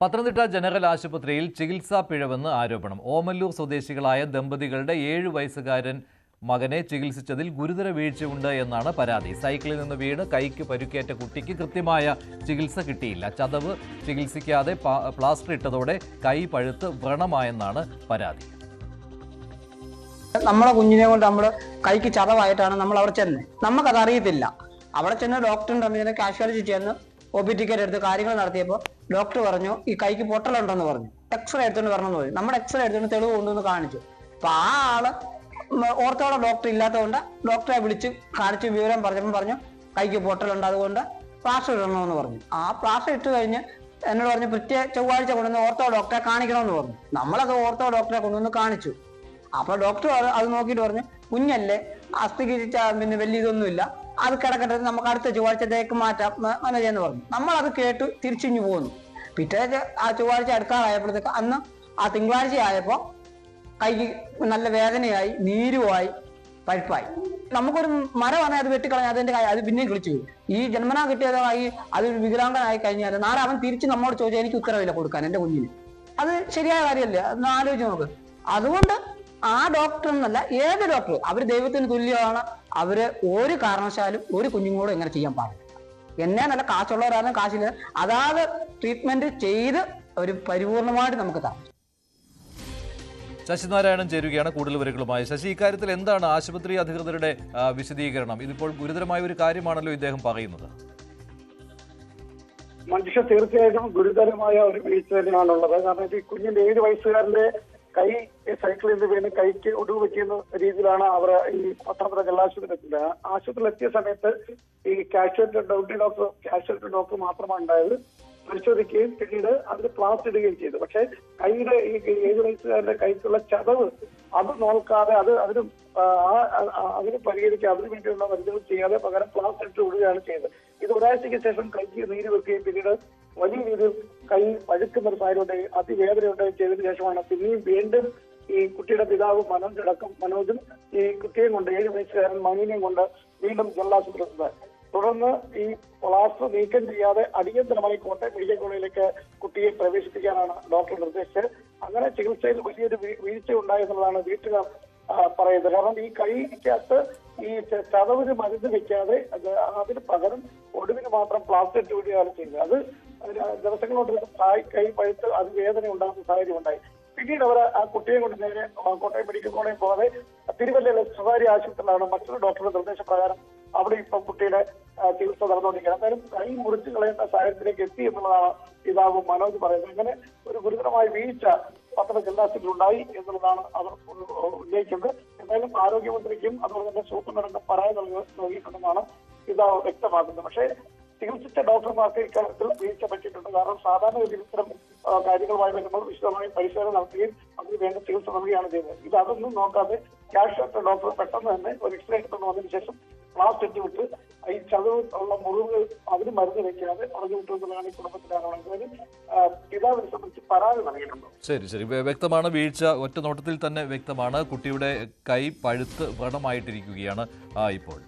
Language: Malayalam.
പത്തനംതിട്ട ജനറൽ ആശുപത്രിയിൽ ചികിത്സാ പിഴവെന്ന് ആരോപണം. ഓമല്ലൂർ സ്വദേശികളായ ദമ്പതികളുടെ ഏഴു വയസ്സുകാരൻ മകനെ ചികിത്സിച്ചതിൽ ഗുരുതര വീഴ്ചയുണ്ട് എന്നാണ് പരാതി. സൈക്കിളിൽ നിന്ന് വീണ് കൈക്ക് പരുക്കേറ്റ കുട്ടിക്ക് കൃത്യമായ ചികിത്സ കിട്ടിയില്ല. ചതവ് ചികിത്സിക്കാതെ പ്ലാസ്റ്റർ ഇട്ടതോടെ കൈ പഴുത്ത് വ്രണമായെന്നാണ് പരാതി. നമ്മളെ കുഞ്ഞിനെ കൊണ്ട് നമ്മൾ കൈക്ക് ചതവായിട്ടാണ് നമ്മൾ അവിടെ ചെന്നത് നമുക്കത് അറിയത്തില്ല അവിടെ ചെന്ന് ഡോക്ടറിന്റെ അമ്മ കാഷ്വാലിറ്റി ചെന്ന് ഒ പി ടിക്കറ്റ് എടുത്ത് കാര്യങ്ങൾ നടത്തിയപ്പോൾ ഡോക്ടർ പറഞ്ഞു ഈ കൈക്ക് പൊട്ടലുണ്ടെന്ന് പറഞ്ഞു. എക്സ്റേ എടുത്തുകൊണ്ട് വരണമെന്ന് പറഞ്ഞു. നമ്മുടെ എക്സ്റേ എടുത്തുകൊണ്ട് തെളിവ് കൊണ്ടുവന്ന് കാണിച്ചു. അപ്പൊ ആ ആൾ ഓർത്തോടെ ഡോക്ടർ ഇല്ലാത്തതുകൊണ്ട് ഡോക്ടറെ വിളിച്ച് കാണിച്ച് വിവരം പറഞ്ഞപ്പോൾ പറഞ്ഞു കൈക്ക് പൊട്ടലുണ്ട്. അതുകൊണ്ട് പ്ലാസ്റ്റർ ഇടണമെന്ന് പറഞ്ഞു. ആ പ്ലാസ്റ്റർ ഇട്ട് കഴിഞ്ഞ് എന്നോട് പറഞ്ഞു പ്രത്യേക ചൊവ്വാഴ്ച കൊണ്ടുവന്ന് ഓർത്തോ ഡോക്ടറെ കാണിക്കണമെന്ന് പറഞ്ഞു. നമ്മളത് ഓർത്തോ ഡോക്ടറെ കൊണ്ടുവന്ന് കാണിച്ചു. അപ്പൊ ഡോക്ടർ അത് നോക്കിയിട്ട് പറഞ്ഞു കുഞ്ഞല്ലേ അസ്ഥിക്ക് പിന്നെ വലിയ ഇതൊന്നുമില്ല. അത് കിടക്കട്ടെ നമുക്ക് അടുത്ത ചൊവ്വാഴ്ചത്തേക്ക് മാറ്റാം മനോജ് എന്ന് പറഞ്ഞു. നമ്മൾ അത് കേട്ട് തിരിച്ചിഞ്ഞു പോകുന്നു. പിറ്റേ ആ ചൊവ്വാഴ്ച അടുത്താളായപ്പോഴത്തേക്ക് അന്ന് ആ തിങ്കളാഴ്ച ആയപ്പോൾ കൈക്ക് നല്ല വേദനയായി നീരുമായി പഴുപ്പായി. നമുക്കൊരു മരമാണ് അത് വെട്ടിക്കളഞ്ഞാൽ അതിന്റെ കാര്യം അത് പിന്നെയും കിളിച്ചു വരും ഈ ജന്മനാ കിട്ടിയതായി അത് വികലാംഗനായി കഴിഞ്ഞാൽ നാളെ അവൻ തിരിച്ച് നമ്മോട് ചോദിച്ചാൽ എനിക്ക് ഉത്തരവില്ല കൊടുക്കാൻ എന്റെ കുഞ്ഞിന്. അത് ശരിയായ കാര്യമല്ലേ? ഒന്ന് ആലോചിച്ച് നോക്ക്. അതുകൊണ്ട് ആ ഡോക്ടർ എന്നല്ല ഏത് ഡോക്ടർ അവർ ദൈവത്തിന് തുല്യമാണ്. അവർ ഒരു കാരണവശാലും ഒരു കുഞ്ഞുങ്ങളോടും ഇങ്ങനെ ചെയ്യാൻ പാടില്ല. എന്നെ നല്ല കാശുള്ളവരാണ് കാശില്ല. അതാത് ട്രീറ്റ്മെന്റ് ചെയ്ത് ഒരു പരിപൂർണമായിട്ട് നമുക്ക് തരാം. ശശിനാരായണൻ ചേരുകയാണ് കൂടുതൽ വിവരങ്ങളുമായി. ശശി ഇക്കാര്യത്തിൽ എന്താണ് ആശുപത്രി അധികൃതരുടെ വിശദീകരണം? ഇതിപ്പോൾ ഗുരുതരമായ ഒരു കാര്യമാണല്ലോ ഇദ്ദേഹം പറയുന്നത്. മനുഷ്യ തീർച്ചയായിട്ടും ഗുരുതരമായ ഒരു വീഴ്ച തന്നെയാണുള്ളത് കാരണം ഈ കുഞ്ഞിന്റെ ഏഴ് വയസ്സുകാരന്റെ കൈ സൈക്കിളിൽ നിന്ന് വീണ് കൈക്ക് ഒടുവ് പറ്റിയെന്ന രീതിയിലാണ് അവർ ഈ പത്തനംതിട്ട ആശുപത്രിയിൽ എത്തിയ സമയത്ത് ഈ casualty duty doctor casualty doctor മാത്രമാണ് ഉണ്ടായത്. പരിശോധിക്കുകയും പിന്നീട് അതിന് ക്ലാസ് ഇടുകയും ചെയ്തു. പക്ഷെ കൈയുടെ ഈ ഏഴ് വയസ്സുകാരുടെ കൈക്കുള്ള ചതവ് അത് നോക്കാതെ അത് അതിന് അതിന് പരിഹരിക്കുക അതിനു വേണ്ടിയുള്ള മരുന്നുകൾ ചെയ്യാതെ പകരം പ്ലാസ് ഇട്ട് വിടുകയാണ് ചെയ്തത്. ഇത് ഒരാഴ്ചയ്ക്ക് ശേഷം കൈക്ക് നീര് വെക്കുകയും പിന്നീട് വലിയ രീതിയിൽ കൈ പഴുക്കുന്ന ഒരു സാഹചര്യം ഉണ്ടെങ്കിൽ അതിവേദന ഉണ്ടെങ്കിൽ ചെയ്തതിനു ശേഷമാണ് പിന്നെയും വീണ്ടും ഈ കുട്ടിയുടെ പിതാവ് മനോജ് അടക്കം മനോജും ഈ കുട്ടിയെയും കൊണ്ട് ഏഴ് വയസ്സുകാരൻ മണിനെയും കൊണ്ട് വീണ്ടും ജില്ലാശുപത്രിയിൽ തുടർന്ന് ഈ പ്ലാസ്റ്റർ നീക്കം ചെയ്യാതെ അടിയന്തരമായി കോട്ടയം മെഡിക്കൽ കോളേജിലേക്ക് കുട്ടിയെ പ്രവേശിപ്പിക്കാനാണ് ഡോക്ടർ നിർദ്ദേശിച്ചത്. അങ്ങനെ ചികിത്സയിൽ വലിയൊരു വീഴ്ച ഉണ്ടായി എന്നുള്ളതാണ് വീട്ടുകാർ പറയുന്നത്. കാരണം ഈ കൈക്കകത്ത് ഈ ചതവിന് മരുന്ന് വെക്കാതെ അത് അതിന് പകരം ഒടുവിന് മാത്രം പ്ലാസ്റ്റർ ചൂടിയാണ് ചെയ്തത് അത് ദിവസങ്ങളോട്ട് കൈ പഴുത്ത് അത് വേദന ഉണ്ടാകുന്ന സാഹചര്യം ഉണ്ടായി. പിന്നീട് അവർ ആ കുട്ടിയെ കൊണ്ട് നേരെ കോട്ടയം മെഡിക്കൽ കോളേജിൽ പോകാതെ തിരുവല്ലയിലെ സ്വകാര്യ ആശുപത്രിയിലാണ് മറ്റൊരു ഡോക്ടറുടെ നിർദ്ദേശപ്രകാരം അവിടെ ഇപ്പം കുട്ടിയുടെ ചികിത്സ നടന്നുകൊണ്ടിരിക്കുന്നത് എന്തായാലും കൈ മുറിച്ച് കളയേണ്ട സാഹചര്യത്തിലേക്ക് എത്തി എന്നുള്ളതാണ് പിതാവ് മനോജ് പറയുന്നത്. അങ്ങനെ ഒരു ഗുരുതരമായ വീഴ്ച പത്ര ജില്ലാശുപത്രി ഉണ്ടായി എന്നുള്ളതാണ് അവർ ഉന്നയിക്കുന്നത്. എന്തായാലും ആരോഗ്യമന്ത്രിക്കും അതുപോലെ തന്നെ സൂപ്രണ്ടടക്കം പരാതി നൽകി നൽകിയിട്ടുണ്ടെന്നാണ് പിതാവ് വ്യക്തമാക്കുന്നത്. പക്ഷേ ചികിത്സിച്ച ഡോക്ടർമാർക്ക് ഇക്കാര്യത്തിൽ വീഴ്ച പറ്റിയിട്ടുണ്ട്. കാരണം സാധാരണ ഇത്തരം കാര്യങ്ങളുമായി വരുമ്പോൾ വിശദമായി പരിശോധന നടത്തുകയും അതിന് വേണ്ട ചികിത്സ നൽകുകയാണ് ചെയ്തത്. ഇത് അതൊന്നും നോക്കാതെ ക്യാഷ് ഡോക്ടർ പെട്ടെന്ന് തന്നെ ഒരു എക്സ്റേ എടുത്തുകൊണ്ട് വന്നതിന് ശേഷം ക്ലാസ് ഇട്ട് വിട്ട് ഈ ചതവ് ഉള്ള മുറിവുകൾ അതിന് മരുന്ന് വെക്കാതെ പറഞ്ഞു വിട്ടുകൊണ്ടാണ് ഈ കുടുംബത്തിന്റെ പിതാവിനെ സംബന്ധിച്ച് പരാതി നൽകിയിട്ടുണ്ട്. ശരി ശരി. വ്യക്തമാണ് വീഴ്ച ഒറ്റ നോട്ടത്തിൽ തന്നെ വ്യക്തമാണ്. കുട്ടിയുടെ കൈ പഴുത്ത് വ്രണമായിട്ടിരിക്കുകയാണ് ഇപ്പോൾ.